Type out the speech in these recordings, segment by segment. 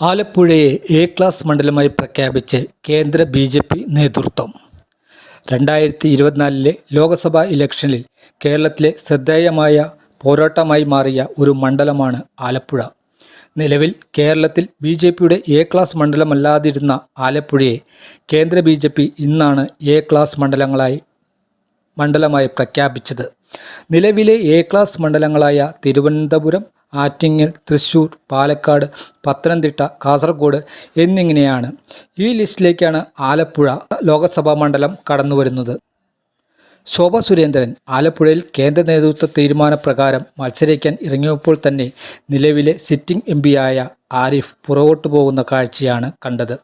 ആലപ്പുഴയെ A class മണ്ഡലമായി പ്രഖ്യാപിച്ച് കേന്ദ്ര B J P നേതൃത്വം. രണ്ടായിരത്തി ഇരുപത്തിനാലിലെ ലോക്സഭാ ഇലക്ഷനിൽ കേരളത്തിലെ ശ്രദ്ധേയമായ പോരാട്ടമായി മാറിയ ഒരു മണ്ഡലമാണ് ആലപ്പുഴ. നിലവിൽ കേരളത്തിൽ ബി ജെ പിയുടെ എ ക്ലാസ് മണ്ഡലമല്ലാതിരുന്ന ആലപ്പുഴയെ കേന്ദ്ര ബി ജെ പി ഇന്നാണ് എ ക്ലാസ് മണ്ഡലങ്ങളായി മണ്ഡലമായി പ്രഖ്യാപിച്ചത്. നിലവിലെ എ ക്ലാസ് മണ്ഡലങ്ങളായ തിരുവനന്തപുരം ആറ്റിങ്ങൽ തൃശ്ശൂർ പാലക്കാട് പത്തനംതിട്ട കാസർഗോഡ് എന്നിങ്ങനെയാണ് ഈ ലിസ്റ്റിലേക്കാണ് ആലപ്പുഴ ലോകസഭാ മണ്ഡലം കടന്നു വരുന്നത് ശോഭ സുരേന്ദ്രൻ ആലപ്പുഴയിൽ കേന്ദ്ര നേതൃത്വ തീരുമാനപ്രകാരം മത്സരിക്കാൻ ഇറങ്ങിയപ്പോൾ തന്നെ നിലവിലെ സിറ്റിംഗ് എം പിയായ ആരിഫ് പുറകോട്ട് പോകുന്ന കാഴ്ചയാണ് കണ്ടത്.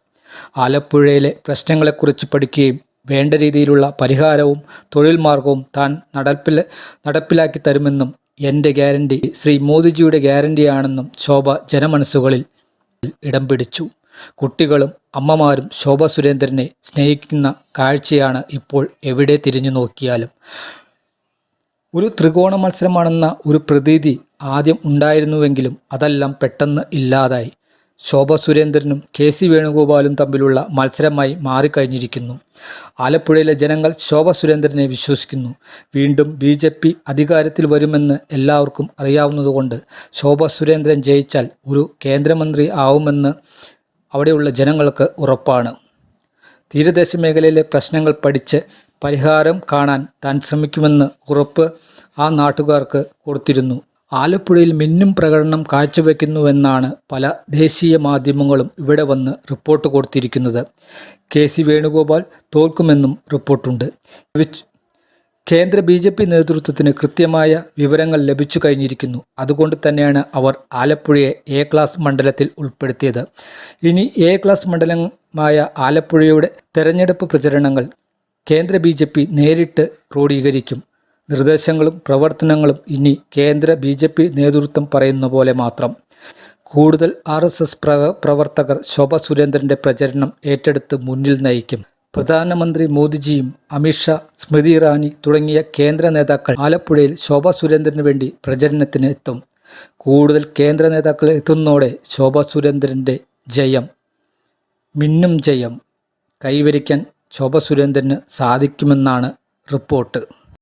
ആലപ്പുഴയിലെ പ്രശ്നങ്ങളെക്കുറിച്ച് പഠിക്കുകയും വേണ്ട രീതിയിലുള്ള പരിഹാരവും തൊഴിൽ മാർഗവും താൻ നടപ്പിൽ നടപ്പിലാക്കി തരുമെന്നും എന്റെ ഗ്യാരണ്ടി ശ്രീ മോദിജിയുടെ ഗ്യാരണ്ടിയാണെന്നും ശോഭ ജനമനസ്സുകളിൽ ഇടം പിടിച്ചു. കുട്ടികളും അമ്മമാരും ശോഭ സുരേന്ദ്രനെ സ്നേഹിക്കുന്ന കാഴ്ചയാണ് ഇപ്പോൾ എവിടെ തിരിഞ്ഞു നോക്കിയാലും. ഒരു ത്രികോണ മത്സരമാണെന്ന ഒരു പ്രതീതി ആദ്യം ഉണ്ടായിരുന്നുവെങ്കിലും അതെല്ലാം പെട്ടെന്ന് ഇല്ലാതായി. ശോഭ സുരേന്ദ്രനും കെ സി വേണുഗോപാലും തമ്മിലുള്ള മത്സരമായി മാറിക്കഴിഞ്ഞിരിക്കുന്നു. ആലപ്പുഴയിലെ ജനങ്ങൾ ശോഭ സുരേന്ദ്രനെ വിശ്വസിക്കുന്നു. വീണ്ടും ബി ജെ പി അധികാരത്തിൽ വരുമെന്ന് എല്ലാവർക്കും അറിയാവുന്നതുകൊണ്ട് ശോഭ സുരേന്ദ്രൻ ജയിച്ചാൽ ഒരു കേന്ദ്രമന്ത്രി ആവുമെന്ന് അവിടെയുള്ള ജനങ്ങൾക്ക് ഉറപ്പാണ്. തീരദേശ മേഖലയിലെ പ്രശ്നങ്ങൾ പഠിച്ച് പരിഹാരം കാണാൻ താൻ ശ്രമിക്കുമെന്ന് ഉറപ്പ് ആ നാട്ടുകാർക്ക് കൊടുത്തിരുന്നു. ആലപ്പുഴയിൽ മിന്നും പ്രകടനം കാഴ്ചവെക്കുന്നുവെന്നാണ് പല ദേശീയ മാധ്യമങ്ങളും ഇവിടെ വന്ന് റിപ്പോർട്ട് കൊടുത്തിരിക്കുന്നത്. കെ സി വേണുഗോപാൽ തോൽക്കുമെന്നും റിപ്പോർട്ടുണ്ട്. കേന്ദ്ര ബി ജെ പി നേതൃത്വത്തിന് കൃത്യമായ വിവരങ്ങൾ ലഭിച്ചു കഴിഞ്ഞിരിക്കുന്നു. അതുകൊണ്ട് തന്നെയാണ് അവർ ആലപ്പുഴയെ എ ക്ലാസ് മണ്ഡലത്തിൽ ഉൾപ്പെടുത്തിയത്. ഇനി എ ക്ലാസ് മണ്ഡലമായ ആലപ്പുഴയുടെ തെരഞ്ഞെടുപ്പ് പ്രചരണങ്ങൾ കേന്ദ്ര ബി നേരിട്ട് ക്രോഡീകരിക്കും. നിർദ്ദേശങ്ങളും പ്രവർത്തനങ്ങളും ഇനി കേന്ദ്ര ബി ജെ പി നേതൃത്വം പറയുന്ന പോലെ മാത്രം. കൂടുതൽ ആർ എസ് എസ് പ്രവർത്തകർ ശോഭ സുരേന്ദ്രന്റെ പ്രചരണം ഏറ്റെടുത്ത് മുന്നിൽ നയിക്കും. പ്രധാനമന്ത്രി മോദിജിയും അമിത്ഷാ സ്മൃതി ഇറാനി തുടങ്ങിയ കേന്ദ്ര നേതാക്കൾ ആലപ്പുഴയിൽ ശോഭ സുരേന്ദ്രന് വേണ്ടി പ്രചരണത്തിന് എത്തും. കൂടുതൽ കേന്ദ്ര നേതാക്കൾ എത്തുന്നതോടെ ശോഭ സുരേന്ദ്രന്റെ ജയം മിന്നും ജയം കൈവരിക്കാൻ ശോഭ സുരേന്ദ്രന് സാധിക്കുമെന്നാണ് റിപ്പോർട്ട്.